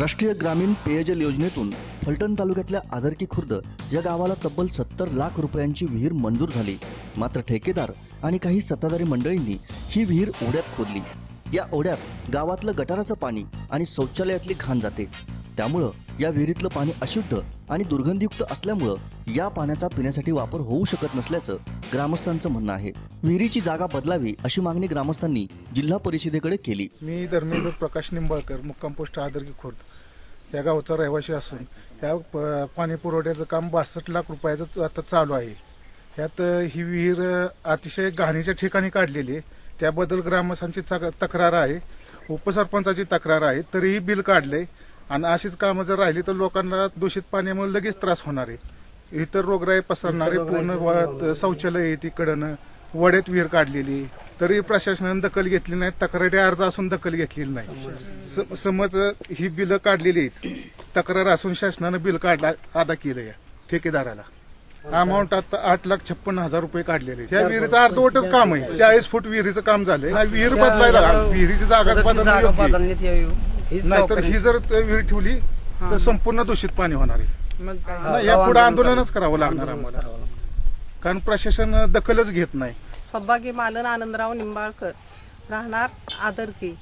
राष्ट्रीय ग्रामीण पेयजल योजनेतून फलटण तालुक्यातल्या आदरकी खुर्द या गावाला तब्बल सत्तर लाख रुपयांची विहीर मंजूर झाली. मात्र ठेकेदार आणि काही सत्ताधारी मंडळींनी ही विहीर ओढ्यात खोदली. या ओढ्यात गावातलं गटाराचं पाणी आणि शौचालयातली घाण जाते. त्यामुळं या विहिरीतलं पाणी अशुद्ध आणि दुर्गंधीयुक्त असल्यामुळं या पाण्याचा पिण्यासाठी वापर होऊ शकत नसल्याचं ग्रामस्थांचं म्हणणं आहे. विहिरीची जागा बदलावी अशी मागणी ग्रामस्थांनी जिल्हा परिषदेकडे केली. मी धर्मेंद्र प्रकाश निंबाळकर मुक्काम पोस्ट आदर्गी खुर्द. या गावचा रहिवासी असून या प- पाणी पुरवठ्याचं काम बासष्ट लाख रुपयाचं आता चालू आहे. ह्यात ही विहीर अतिशय घाणीच्या ठिकाणी काढलेली आहे. त्याबद्दल ग्रामस्थांची तक्रार आहे. उपसरपंचाची तक्रार आहे. तरीही बिल काढले आणि अशीच कामं जर राहिली तर लोकांना दूषित पाण्यामुळे लगेच त्रास होणार आहे. इतर रोगराई पसरणारे पूर्ण शौचालय आहे तिकडनं. वड्यात विहीर काढलेली तरी प्रशासनाने दखल घेतली नाही तक्रारी अर्ज असून दखल घेतलेली नाही. समज ही बिलं काढलेली आहेत. तक्रार असून शासनानं बिल काढला अदा केलं या ठेकेदाराला. अमाऊंट आता आठ लाख छप्पन हजार रुपये काढलेले आहेत. या विहिरीचं अर्धवटच काम आहे. चाळीस फूट विहिरीचं काम झालंय. विहीर बदलायला विहिरीची जागा सदरची हीच नाहीतर ही जर ते विहीर ठेवली तर संपूर्ण दूषित पाणी होणार आहे. मग काय? नाही, गाव यापुढे आंदोलन आंदोलनच करावं लागणार आम्हाला. कारण प्रशासन दखलच घेत नाही. सौभाग्य मालन आनंदराव निंबाळकर राहणार आदरकी.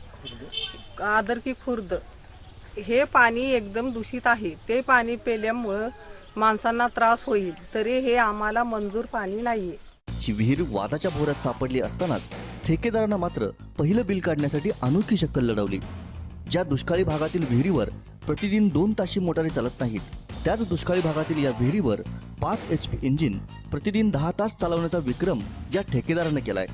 आदरकी खुर्द. हे पाणी एकदम दूषित आहे. ते पाणी पेल्यामुळं माणसांना त्रास होईल. तरी हे आम्हाला मंजूर पाणी नाहीये. ही विहीर वादाच्या भोवऱ्यात सापडली असतानाच ठेकेदारानं मात्र पहिलं बिल काढण्यासाठी अनोखी शक्कल लढवली. ज्या दुष्काळी भागातील विहिरीवर प्रतिदिन दोन ताशी मोटारी चालत नाहीत त्याच दुष्काळी भागातील या विहिरीवर पाच एच पी इंजिन प्रतिदिन दहा तास चालवण्याचा विक्रम या ठेकेदारानं केलाय.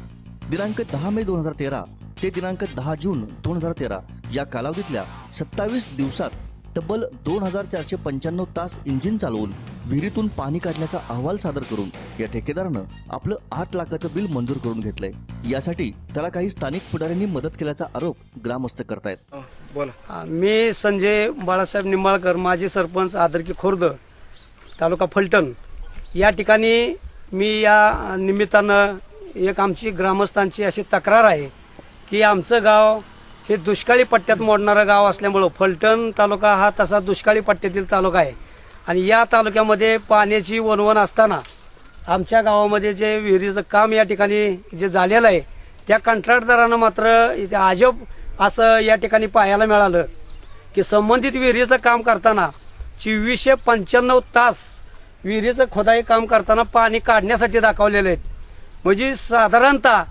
दिनांक दहा मे दोन हजार तेरा ते दिनांक दहा जून दोन हजार तेरा या कालावधीतल्या सत्तावीस दिवसात तब्बल दोन हजार चारशे पंच्याण्णव तास इंजिन चालवून विहिरीतून पाणी काढण्याचा अहवाल सादर करून या ठेकेदारानं आपलं आठ लाखाचं बिल मंजूर करून घेतलंय. यासाठी त्याला काही स्थानिक पुढाऱ्यांनी मदत केल्याचा आरोप ग्रामस्थ करतायत. हो. बोला. मी संजय बाळासाहेब निंबाळकर माजी सरपंच आदरकी खुर्द तालुका फलटण. या ठिकाणी मी या निमित्तानं एक आमची ग्रामस्थांची अशी तक्रार आहे की आमचं गाव हे दुष्काळी पट्ट्यात मोडणारं गाव असल्यामुळं फलटण तालुका हा तसा दुष्काळी पट्ट्यातील तालुका आहे. आणि या तालुक्यामध्ये पाण्याची वणवण असताना आमच्या गावामध्ये जे विहिरीचं काम या ठिकाणी जे झालेलं आहे त्या कंत्राटदारानं मात्र इथे अजब असं या ठिकाणी पाहायला मिळालं की संबंधित विहिरीचं काम करताना चोवीसशे पंच्याण्णव तास विहिरीचं खोदाई काम करताना पाणी काढण्यासाठी दाखवलेले आहेत. म्हणजे साधारणतः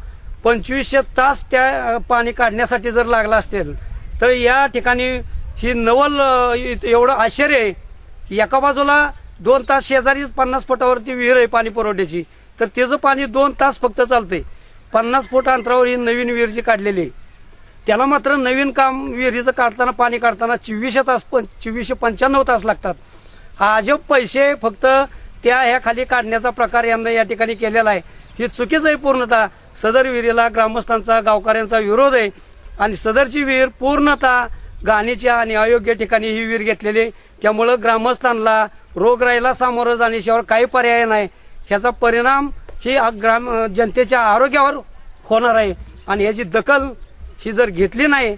पंचवीसशे तास त्या पाणी काढण्यासाठी जर लागला असेल तर या ठिकाणी ही नवल एवढं आश्चर्य आहे की एका बाजूला दोन तास शेजारीच पन्नास फुटावरती विहीर आहे पाणी पुरवठ्याची. तर त्याचं पाणी दोन तास फक्त चालतंय पन्नास फूट अंतरावर ही नवीन विहीर काढलेली आहे. त्याला मात्र नवीन काम विहिरीचं काढताना पाणी काढताना चोवीसशे तास पण चोवीसशे पंच्याण्णव तास लागतात. हा अजब पैसे फक्त त्या ह्या खाली काढण्याचा प्रकार यांना या ठिकाणी केलेला आहे. ही चुकीचं आहे पूर्णतः सदर विहिरीला ग्रामस्थांचा गावकऱ्यांचा विरोध आहे आणि सदरची विहीर पूर्णतः गाणीच्या आणि अयोग्य ठिकाणी ही विहीर घेतलेली आहे. त्यामुळं ग्रामस्थांना रोगराईला सामोरं जाण्याशिवाय काही पर्याय नाही. ह्याचा परिणाम ही ग्राम जनतेच्या आरोग्यावर होणार आहे आणि याची दखल ही जर घेतली नाही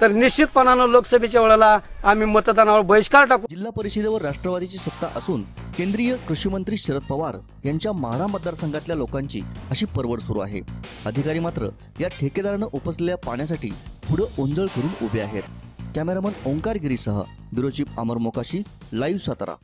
तर निश्चितपणानं लोकसभेच्या वेळेला आम्ही मतदानावर बहिष्कार टाकू. जिल्हा परिषदेवर राष्ट्रवादीची सत्ता असून केंद्रीय कृषी मंत्री शरद पवार यांच्या माढा मतदारसंघातल्या लोकांची अशी परवड सुरू आहे. अधिकारी मात्र या ठेकेदारानं उपसलेल्या पाण्यासाठी पुढं ओंजळ करून उभे आहेत. Cameraman Omkar गिरीसह bureau chief Amar Mokashi live Satara.